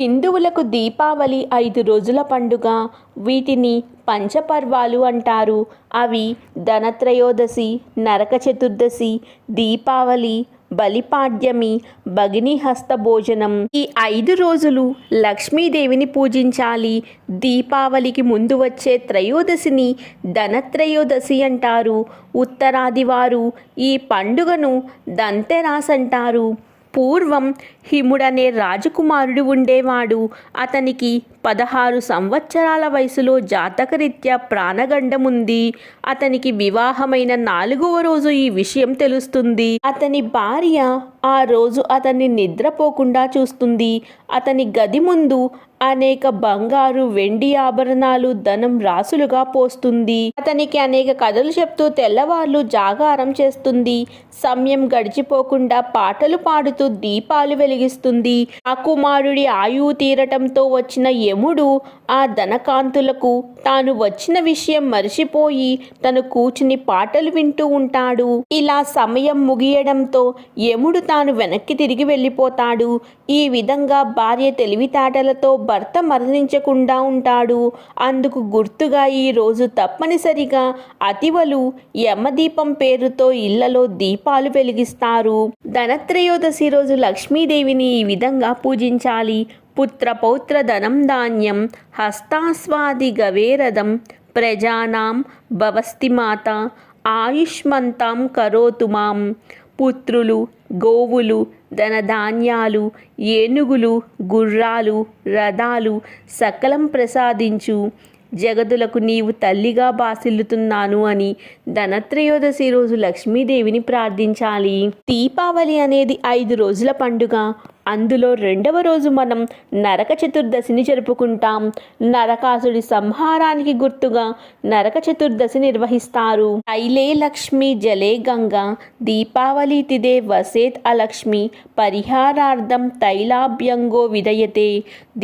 హిందువులకు దీపావళి ఐదు రోజుల పండుగ. వీటిని పంచపర్వాలు అంటారు. అవి ధనత్రయోదశి నరక చతుర్దశి దీపావళి బలిపాడ్యమి భగిని హస్త భోజనం. ఈ ఐదు రోజులు లక్ష్మీదేవిని పూజించాలి. దీపావళికి ముందు వచ్చే త్రయోదశిని ధనత్రయోదశి అంటారు. ఉత్తరాది వారు ఈ పండుగను దంతెరాస్ అంటారు. పూర్వం హిముడనే రాజకుమారుడు ఉండేవాడు. అతనికి పదహారు సంవత్సరాల వయసులో జాతకరీత్యా ప్రాణగండముంది. అతనికి వివాహమైన నాలుగవ రోజు ఈ విషయం తెలుస్తుంది. అతని భార్య ఆ రోజు అతన్ని నిద్రపోకుండా చూస్తుంది. అతని గది ముందు అనేక బంగారు వెండి ఆభరణాలు ధనం రాసులుగా పోస్తుంది. అతనికి అనేక కథలు చెప్తూ తెల్లవార్లు జాగారం చేస్తుంది. సమయం గడిచిపోకుండా పాటలు పాడుతూ దీపాలు వెలిగిస్తుంది. ఆ కుమారుడి ఆయువు తీరటంతో వచ్చిన యముడు ఆ ధనకాంతులకు తాను వచ్చిన విషయం మరిచిపోయి తను కూర్చుని పాటలు వింటూ ఉంటాడు. ఇలా సమయం ముగియడంతో యముడు తాను వెనక్కి తిరిగి వెళ్ళిపోతాడు. ఈ విధంగా భార్య తెలివితేటలతో భర్త మరణించకుండా ఉంటాడు. అందుకు గుర్తుగా ఈ రోజు తప్పనిసరిగా అతివలు యమదీపం పేరుతో ఇళ్ళలో దీపాలు వెలిగిస్తారు. ధనత్రయోదశి రోజు లక్ష్మీదేవిని ఈ విధంగా పూజించాలి. పుత్ర పౌత్ర ధనం ధాన్యం హస్తాస్వాది గవేరదం ప్రజానాం భవస్తి మాత ఆయుష్మంతాం కరోతు మాం. పుత్రులు గోవులు ధనధాన్యాలు ఏనుగులు గుర్రాలు రథాలు సకలం ప్రసాదించు. జగదులకు నీవు తల్లిగా బాసిల్లుతున్నాను అని ధనత్రయోదశి రోజు లక్ష్మీదేవిని ప్రార్థించాలి. దీపావళి అనేది ఐదు రోజుల పండుగ. అందులో రెండవ రోజు మనం నరక చతుర్దశిని జరుపుకుంటాం. నరకాసుడి సంహారానికి గుర్తుగా నరక చతుర్దశి నిర్వహిస్తారు. తైలే లక్ష్మి జలే గంగా దీపావళి తిదే వసేత్ అలక్ష్మి పరిహారార్థం తైలాభ్యంగో విదయతే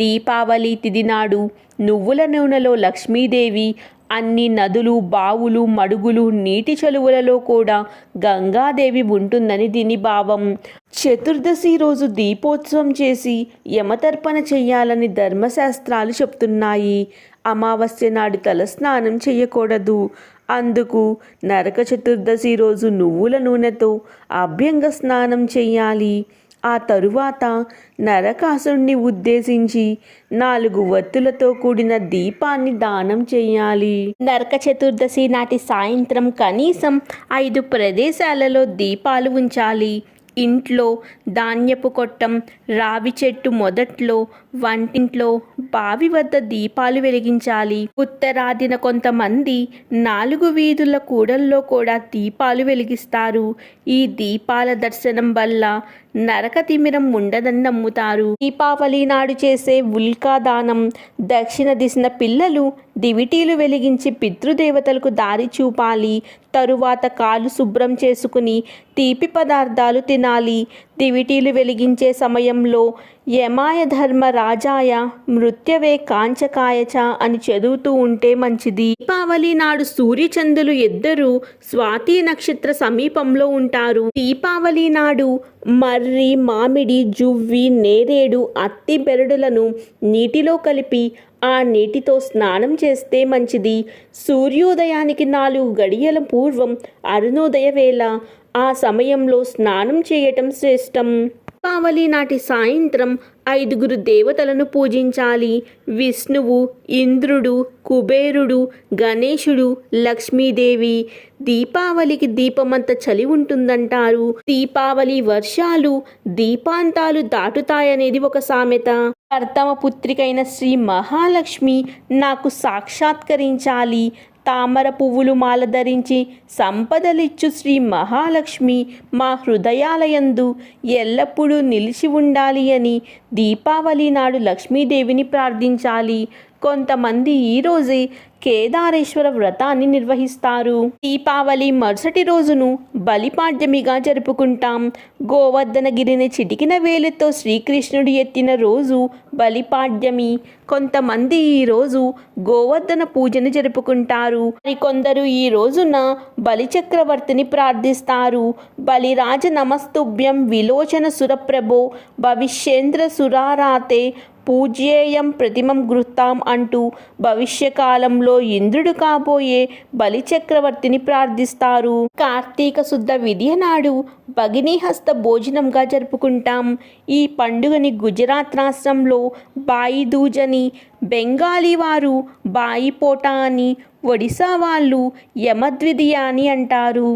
దీపావళి తిది నాడు నువ్వుల నూనెలో లక్ష్మీదేవి అన్ని నదులు బావులు మడుగులు నీటి చెలువలలో కూడా గంగాదేవి ఉంటుందని దీని భావం. చతుర్దశి రోజు దీపోత్సవం చేసి యమతర్పణ చేయాలని ధర్మశాస్త్రాలు చెప్తున్నాయి. అమావాస్య నాడు తలస్నానం చేయకూడదు. అందుకు నరక చతుర్దశి రోజు నువ్వుల నూనెతో అభ్యంగ స్నానం చేయాలి. ఆ తరువాత నరకాసుడిని ఉద్దేశించి నాలుగు వత్తులతో కూడిన దీపాన్ని దానం చేయాలి. నరక చతుర్దశి నాటి సాయంత్రం కనీసం ఐదు ప్రదేశాలలో దీపాలు ఉంచాలి. ఇంట్లో ధాన్యపు కొట్టం రావి చెట్టు మొదట్లో వంటింట్లో బావి వద్ద దీపాలు వెలిగించాలి. ఉత్తరాదిన కొంతమంది నాలుగు వీధుల కూడల్లో కూడా దీపాలు వెలిగిస్తారు. ఈ దీపాల దర్శనం వల్ల నరక తిమిరం ఉండదని నమ్ముతారు. దీపావళి నాడు చేసే ఉల్కా దానం దక్షిణ దిశన పిల్లలు దివిటీలు వెలిగించి పితృదేవతలకు దారి చూపాలి. తరువాత కాలు శుభ్రం చేసుకుని తీపి పదార్థాలు తినాలి. దివిటీలు వెలిగించే సమయంలో యమాయ ధర్మ రాజాయ మృత్యవే కాంచకాయచ అని చదువుతూ ఉంటే మంచిది. దీపావళి నాడు సూర్యచంద్రులు ఇద్దరూ స్వాతి నక్షత్ర సమీపంలో ఉంటారు. దీపావళి నాడు మర్రి మామిడి జువ్వి నేరేడు అత్తి బెరడులను నీటిలో కలిపి ఆ నీటితో స్నానం చేస్తే మంచిది. సూర్యోదయానికి నాలుగు గడియల పూర్వం అరుణోదయ వేళ ఆ సమయంలో స్నానం చేయటం శ్రేష్టం. దీపావళి నాటి సాయంత్రం ఐదుగురు దేవతలను పూజించాలి. విష్ణువు ఇంద్రుడు కుబేరుడు గణేశుడు లక్ష్మీదేవి. దీపావళికి దీపమంత చలి ఉంటుందంటారు. దీపావళి వర్షాలు దీపాంతాలు దాటుతాయనేది ఒక సామెత. ప్రథమ పుత్రికైన శ్రీ మహాలక్ష్మి నాకు సాక్షాత్కరించాలి. తామర పువ్వులు మాల ధరించి సంపదలిచ్చు శ్రీ మహాలక్ష్మి మా హృదయాలయందు ఎల్లప్పుడూ నిలిచి ఉండాలి అని దీపావళి నాడు లక్ష్మీదేవిని ప్రార్థించాలి. కొంతమంది ఈరోజే కేదారేశ్వర వ్రతాన్ని నిర్వహిస్తారు. దీపావళి మరుసటి రోజును బలిపాడ్యమిగా జరుపుకుంటాం. గోవర్ధనగిరిని చిటికిన వేలుతో శ్రీకృష్ణుడు ఎత్తిన రోజు బలిపాడ్యమి. కొంతమంది ఈ రోజు గోవర్ధన పూజను జరుపుకుంటారు. మరికొందరు ఈ రోజున బలిచక్రవర్తిని ప్రార్థిస్తారు. బలిరాజ నమస్తుభ్యం విలోచన సురప్రభో భవిష్యేంద్ర సురారాతే పూజ్యేయం ప్రతిమం గృహ్తాం అంటూ భవిష్యకాలంలో ఇంద్రుడు కాబోయే బలిచక్రవర్తిని ప్రార్థిస్తారు. కార్తీక శుద్ధ విద్య నాడు భగినీహస్త భోజనంగా జరుపుకుంటాం. ఈ పండుగని గుజరాత్ రాష్ట్రంలో బాయి దూజని బెంగాలీ వారు బాయిపోటా అని ఒడిశా వాళ్ళు యమద్విదియ అని అంటారు.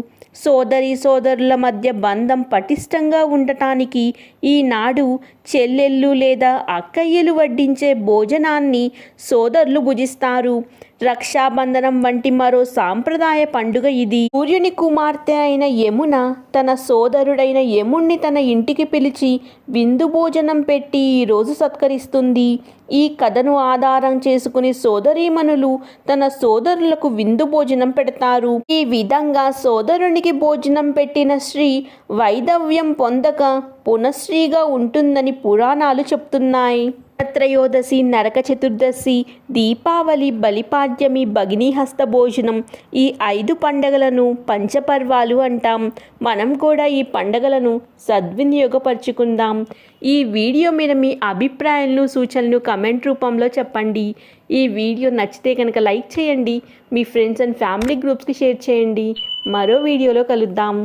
సోదరి సోదరుల మధ్య బంధం పటిష్టంగా ఉండటానికి ఈనాడు చెల్లెళ్ళు లేదా అక్కయ్యలు వడ్డించే భోజనాన్ని సోదరులు భుజిస్తారు. రక్షాబంధనం వంటి మరో సాంప్రదాయ పండుగ ఇది. సూర్యుని కుమార్తె అయిన యమున తన సోదరుడైన యముణ్ణి తన ఇంటికి పిలిచి విందు భోజనం పెట్టి ఈరోజు సత్కరిస్తుంది. ఈ కథను ఆధారం చేసుకుని సోదరీమణులు తన సోదరులకు విందు భోజనం పెడతారు. ఈ విధంగా సోదరునికి భోజనం పెట్టిన స్త్రీ వైదవ్యం పొందక పునశ్రీగా ఉంటుందని పురాణాలు చెప్తున్నాయి. త్రయోదశి నరక చతుర్దశి దీపావళి బలిపాడ్యమి భగినీహస్త భోజనం ఈ ఐదు పండగలను పంచపర్వాలు అంటాం. మనం కూడా ఈ పండగలను సద్వినియోగపరుచుకుందాం. ఈ వీడియో మీద మీ అభిప్రాయాలను సూచనలు కమెంట్ రూపంలో చెప్పండి. ఈ వీడియో నచ్చితే కనుక లైక్ చేయండి. మీ ఫ్రెండ్స్ అండ్ ఫ్యామిలీ గ్రూప్స్కి షేర్ చేయండి. మరో వీడియోలో కలుద్దాం.